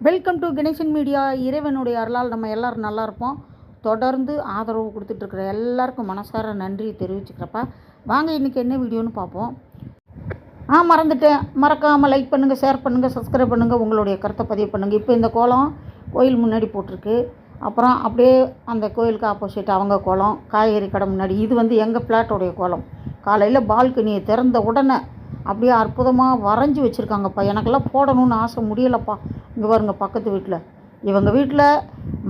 Welcome to Ganesan media இறைவனுடைய அருளால் நம்ம எல்லோரும் நல்லா இருப்போம். தொடர்ந்து ஆதரவு கொடுத்துட்ருக்குற எல்லாருக்கும் மனசார நன்றி தெரிவிச்சுக்கிறப்பா. வாங்க இன்றைக்கி என்ன வீடியோன்னு பார்ப்போம். ஆ மறந்துட்டேன். மறக்காமல் லைக் பண்ணுங்கள் ஷேர் பண்ணுங்கள் சப்ஸ்கிரைப் பண்ணுங்கள் உங்களுடைய கருத்தை பதிவு பண்ணுங்கள் இப்போ இந்த கோலம் கோயில் முன்னாடி போட்டிருக்கு. அப்புறம் அப்படியே அந்த கோயிலுக்கு ஆப்போசிட் அவங்க கோலம் காய்கறி கடை முன்னாடி. இது வந்து எங்கள் பிளாட்டோடைய கோலம். காலையில் பால்கனியை திறந்த உடனே அப்படியே அற்புதமாக வரைஞ்சி வச்சுருக்காங்கப்பா. எனக்கெல்லாம் போடணும்னு ஆசை முடியலப்பா. இங்கே பாருங்க பக்கத்து வீட்டில் இவங்க வீட்டில்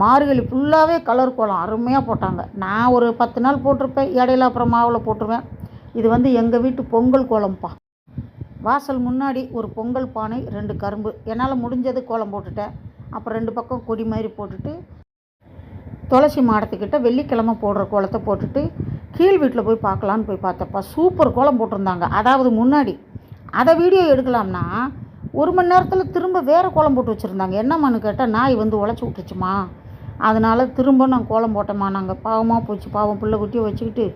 மார்கழி ஃபுல்லாகவே கலர் கோலம் அருமையாக போட்டாங்க. நான் ஒரு பத்து நாள் போட்டிருப்பேன் இடையில அப்புறம் மாவில் போட்டுருவேன். இது வந்து எங்கள் வீட்டு பொங்கல் கோலம்ப்பா. வாசல் முன்னாடி ஒரு பொங்கல் பானை ரெண்டு கரும்பு. என்னால் முடிஞ்சது கோலம் போட்டுட்டேன். அப்புறம் ரெண்டு பக்கம் கொடி மாதிரி போட்டுட்டு துளசி மாடத்துக்கிட்ட வெள்ளிக்கிழமை போடுற கோலத்தை போட்டுட்டு கீழ் வீட்டில் போய் பார்க்கலான்னு போய் பார்த்தப்பா சூப்பர் கோலம் போட்டிருந்தாங்க. அதாவது முன்னாடி அதை வீடியோ எடுக்கலாம்னா ஒரு மணி நேரத்தில் திரும்ப வேறு கோலம் போட்டு வச்சுருந்தாங்க. என்னம்மான்னு கேட்டால் நாய் வந்து உழைச்சி விட்டுச்சுமா அதனால் திரும்ப நான் கோலம் போட்டேம்மா. நாங்கள் பாவமாக போச்சு. பாவம் பிள்ளை குட்டியை வச்சுக்கிட்டு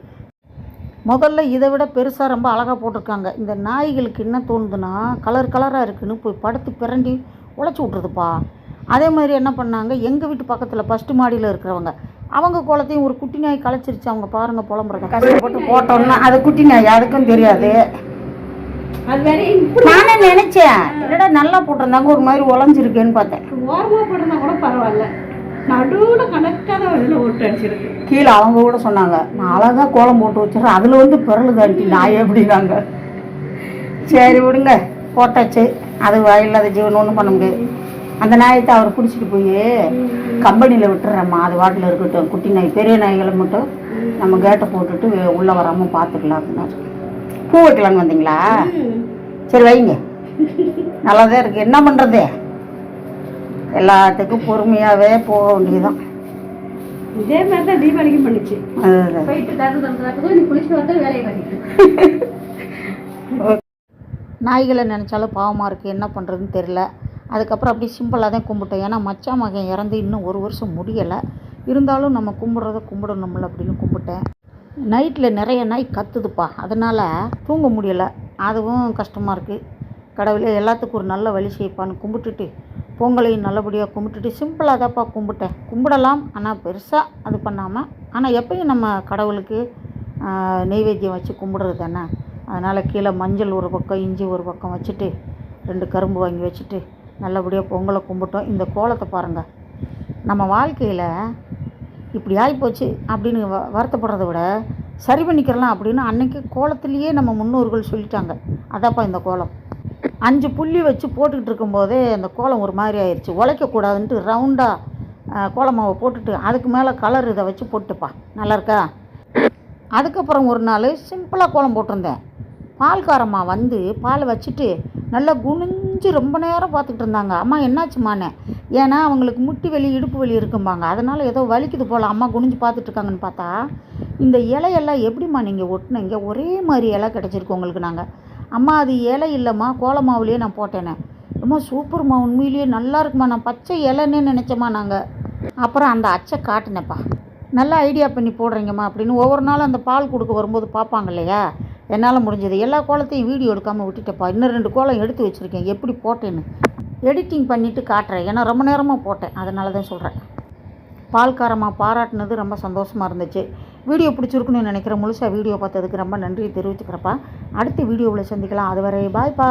முதல்ல இதை விட பெருசாக ரொம்ப அழகாக போட்டிருக்காங்க. இந்த நாய்களுக்கு என்ன தோணுதுன்னா கலர் கலராக இருக்குன்னு போய் படுத்து பிறண்டி உழைச்சி விட்ருதுப்பா அதே மாதிரி என்ன பண்ணாங்க எங்கள் வீட்டு பக்கத்தில் ஃபஸ்ட்டு மாடியில் இருக்கிறவங்க. அவங்க கோலத்தையும் ஒரு குட்டி நாய் களைச்சிருச்சு அவங்க பாருங்க புலம்புறத. கஷ்டப்பட்டு போட்டோம்னா அது குட்டி நாய் அதுக்கும் தெரியாது. நானே நினைச்சேன். என்னடா நல்லா போட்டிருந்தாங்க ஒரு மாதிரி உழைஞ்சிருக்கேன்னு பார்த்தேன். ஓரமாக போட்டிருந்தா கூட பரவாயில்ல. நடுவில் கணக்காத வழியில் ஓட்டு அடிச்சிருக்கு. கீழே அவங்க கூட சொன்னாங்க நான் அழகாக கோலம் போட்டு வச்சிடறேன் அதில் வந்து பிறகு தாண்டி நாய் எப்படினாங்க சரி விடுங்க போட்டாச்சு. அது வாயில்லாத ஜீவன் ஒன்றும் பண்ண முடியாது. அந்த நாயத்தை அவர் பிடிச்சிட்டு போய் கம்பெனியில் விட்டுறேம்மா. அது வாட்டில் இருக்கட்டும். குட்டி நாய் பெரிய நாய்களை மட்டும் நம்ம கேட்டை போட்டுட்டு உள்ள வராமல் பார்த்துக்கலாம் அப்படின்னாரு. பூ வைக்கலான்னு வந்தீங்களா? சரி வைங்க. நல்லா தான் இருக்கு. என்ன பண்ணுறது எல்லாத்துக்கும் பொறுமையாகவே போக வேண்டியதுதான். இதே மாதிரி தான் தீபாவளிக்கும் பண்ணுச்சு. நாய்களை நினச்சாலும் பாவமாக இருக்குது என்ன பண்ணுறதுன்னு தெரில அதுக்கப்புறம் அப்படியே சிம்பிளாக தான் கும்பிட்டோம். ஏன்னா மச்சான் மகன் இறந்து இன்னும் ஒரு வருஷம் முடியலை. இருந்தாலும் நம்ம கும்பிட்றத கும்பிடணும்ல அப்படின்னு கும்பிட்டேன். நைட்டில் நிறைய நாய் கத்துதுப்பா. அதனால் தூங்க முடியலை. அதுவும் கஷ்டமாக இருக்குது கடவுளே எல்லாத்துக்கும் ஒரு நல்ல வழி செய்ப்பான்னு கும்பிட்டுட்டு பொங்கலையும் நல்லபடியாக கும்பிட்டுட்டு சிம்பிளாக தான்ப்பா கும்பிட்டேன். கும்பிடலாம் ஆனால் பெருசாக அது பண்ணாமல் ஆனால் எப்பயும் நம்ம கடவுளுக்கு நெய்வேத்தியம் வச்சு கும்பிடுறது தானே. அதனால் கீழே மஞ்சள் ஒரு பக்கம் இஞ்சி ஒரு பக்கம் வச்சுட்டு ரெண்டு கரும்பு வாங்கி வச்சுட்டு நல்லபடியாக பொங்கலை கும்பிட்டோம். இந்த கோலத்தை பாருங்கள் நம்ம வாழ்க்கையில் இப்படி ஆகிப்போச்சு அப்படின்னு வ வருத்தப்படுறத விட சரி பண்ணிக்கிறலாம் அப்படின்னு அன்னைக்கு கோலத்திலேயே நம்ம முன்னோர்கள் சொல்லிட்டாங்க. அதாப்பா இந்த கோலம். அஞ்சு புள்ளி வச்சு போட்டுக்கிட்டு இருக்கும்போதே அந்த கோலம் ஒரு மாதிரி ஆயிடுச்சு உழைக்கக்கூடாதுன்ட்டு ரவுண்டாக கோலமாவை போட்டுட்டு அதுக்கு மேலே கலர் இதை வச்சு போட்டுப்பா. நல்லா இருக்கா அதுக்கப்புறம் ஒரு நாள் சிம்பிளாக கோலம் போட்டிருந்தேன். பால்காரம்மா வந்து பால் வச்சுட்டு நல்லா குனிஞ்சு ரொம்ப நேரம் பார்த்துக்கிட்டு இருந்தாங்க. அம்மா என்னாச்சுமானே ஏன்னா அவங்களுக்கு முட்டி வலி இடுப்பு வலி இருக்கும்பாங்க. அதனால் ஏதோ வலிக்குது போல். அம்மா குனிஞ்சு பார்த்துட்ருக்காங்கன்னு பார்த்தா இந்த இலையெல்லாம் எப்படிம்மா நீங்கள் ஒட்டினீங்க? ஒரே மாதிரி இலை கிடச்சிருக்கு உங்களுக்கு நாங்கள் அம்மா அது இலை இல்லைம்மா கோலமாவுலேயே நான் போட்டேனே. அம்மா சூப்பர்மா உண்மையிலேயே நல்லா இருக்குமா நான் பச்சை இலைன்னே நினச்சேம்மா நாங்கள் அப்புறம் அந்த அச்சை காட்டினேப்பா. நல்லா ஐடியா பண்ணி போடுறீங்கம்மா அப்படின்னு. ஒவ்வொரு நாளும் அந்த பால் கொடுக்க வரும்போது பார்ப்பாங்க இல்லையா? என்னால் முடிஞ்சது. எல்லா கோலத்தையும் வீடியோ எடுக்காமல் விட்டுட்டப்பா. இன்னும் ரெண்டு கோலம் எடுத்து வச்சுருக்கேன். எப்படி போட்டேன்னு. எடிட்டிங் பண்ணிவிட்டு காட்டுறேன். ஏன்னா ரொம்ப நேரமாக போட்டேன். அதனால தான் சொல்கிறேன் பால்காரமாக பாராட்டினது ரொம்ப சந்தோஷமாக இருந்துச்சு. வீடியோ பிடிச்சிருக்குன்னு நினைக்கிறேன். முழுசாக வீடியோ பார்த்ததுக்கு ரொம்ப நன்றி தெரிவிச்சுக்கிறப்பா அடுத்த வீடியோவில் சந்திக்கலாம். அதுவரை பாய்ப்பா.